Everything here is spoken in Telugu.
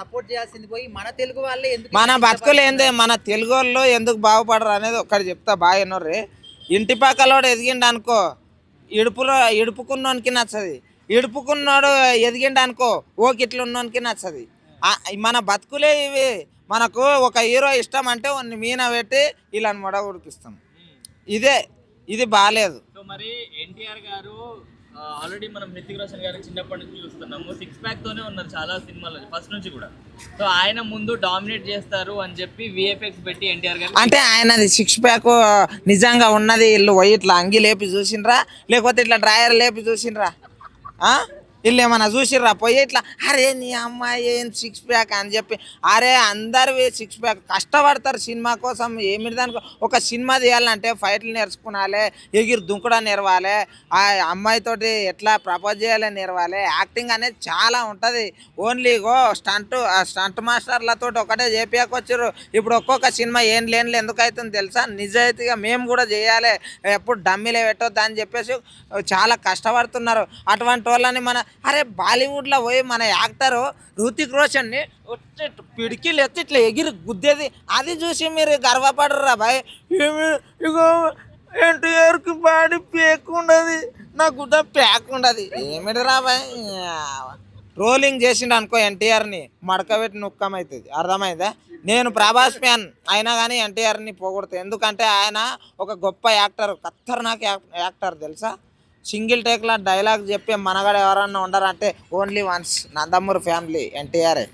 సపోర్ట్ చేయాల్సింది పోయి మన తెలుగు వాళ్ళే ఎందుకు మన బతుకులు ఏంది? మన తెలుగు వాళ్ళు ఎందుకు బాగుపడరు అనేది ఒక్కటి చెప్తా బాగా వినర్రి. ఇంటి పక్కలోడు ఎదిగిండు అనుకో ఇడుపులో ఇడుపుకున్నోనికి నచ్చది. ఇడుపుకున్నోడు ఎదిగిండు అనుకో ఓకిట్లు ఉన్నోనికి నచ్చది. మన బతుకులే ఇవి. మనకు ఒక హీరో ఇష్టం అంటే వాడిని మీన పెట్టి ఇలా మొడ ఉడిపిస్తాం ఇదే ఇది బాగాలేదు సో మరి ఎన్టీఆర్ గారు ఆల్రెడీ మనం హృతిక్ రోషన్ గారు చిన్నప్పటి నుంచి చూస్తున్నాము. సిక్స్ ప్యాక్ తోనే ఉన్నారు చాలా సినిమాలు ఫస్ట్ నుంచి కూడా. సో ఆయన ముందు డామినేట్ చేస్తారు అని చెప్పి విఎఫ్ఎక్స్ పెట్టి ఎన్టీఆర్ గారు అంటే ఆయనది సిక్స్ ప్యాక్ నిజంగా ఉన్నది వీళ్ళు ఇట్లా అంగి లేపి చూసిండ్రా? లేకపోతే ఇట్లా డ్రాయర్ లేపి చూసిండ్రా? ఆ? వీళ్ళు ఏమన్నా చూసిర్రా? పోయి ఇట్లా అరే నీ అమ్మాయి ఏం సిక్స్ ప్యాక్ అని చెప్పి. అరే అందరివి సిక్స్ ప్యాక్ కష్టపడతారు సినిమా కోసం ఏమిటి దానికి ఒక సినిమా తీయాలంటే ఫైట్లు నేర్చుకునాలి ఎగిరి దుంకుడా నేర్వాలి ఆ అమ్మాయితోటి ఎట్లా ప్రపోజ్ చేయాలి నేర్వాలి. యాక్టింగ్ అనేది చాలా ఉంటుంది. ఓన్లీ గో స్టంట్ స్టంట్ మాస్టర్లతో ఒకటే చేపియకొచ్చారు ఇప్పుడు ఒక్కొక్క సినిమా ఏం లేని ఎందుకైతుంది తెలుసా? నిజాయితీగా మేము కూడా చేయాలి. ఎప్పుడు డమ్మీలే పెట్టొద్దు అని చెప్పేసి చాలా కష్టపడుతున్నారు. అటువంటి వాళ్ళని మన అరే బాలీవుడ్లో పోయి మన యాక్టరు ఋతిక్ రోషన్ని వచ్చి పిడికిలు ఎత్తి ఇట్లా ఎగిరి గుద్దేది. అది చూసి మీరు గర్వపడరా బాయ్. ఇగో ఎన్టీఆర్కి బాడీ పేక్ ఉండదు. నా గుడ్డ ప్యాక్ ఉండదు. ఏమిటి రా బాయ్? రోలింగ్ చేసిండు అనుకో ఎన్టీఆర్ని మడకబెట్టి నుక్కమవుతుంది అర్థమైందా? నేను ప్రభాస్ ఫ్యాన్ అయినా కానీ ఎన్టీఆర్ని పోగొడతాను ఎందుకంటే ఆయన ఒక గొప్ప యాక్టర్. ఖతర్నాక్ యాక్- యాక్టర్ తెలుసా? సింగిల్ టేక్లా డైలాగ్ చెప్పే మనగడ ఎవరన్నా ఉండరంటే ఓన్లీ వన్స్ నందమూరి ఫ్యామిలీ ఎన్టీఆర్ఏ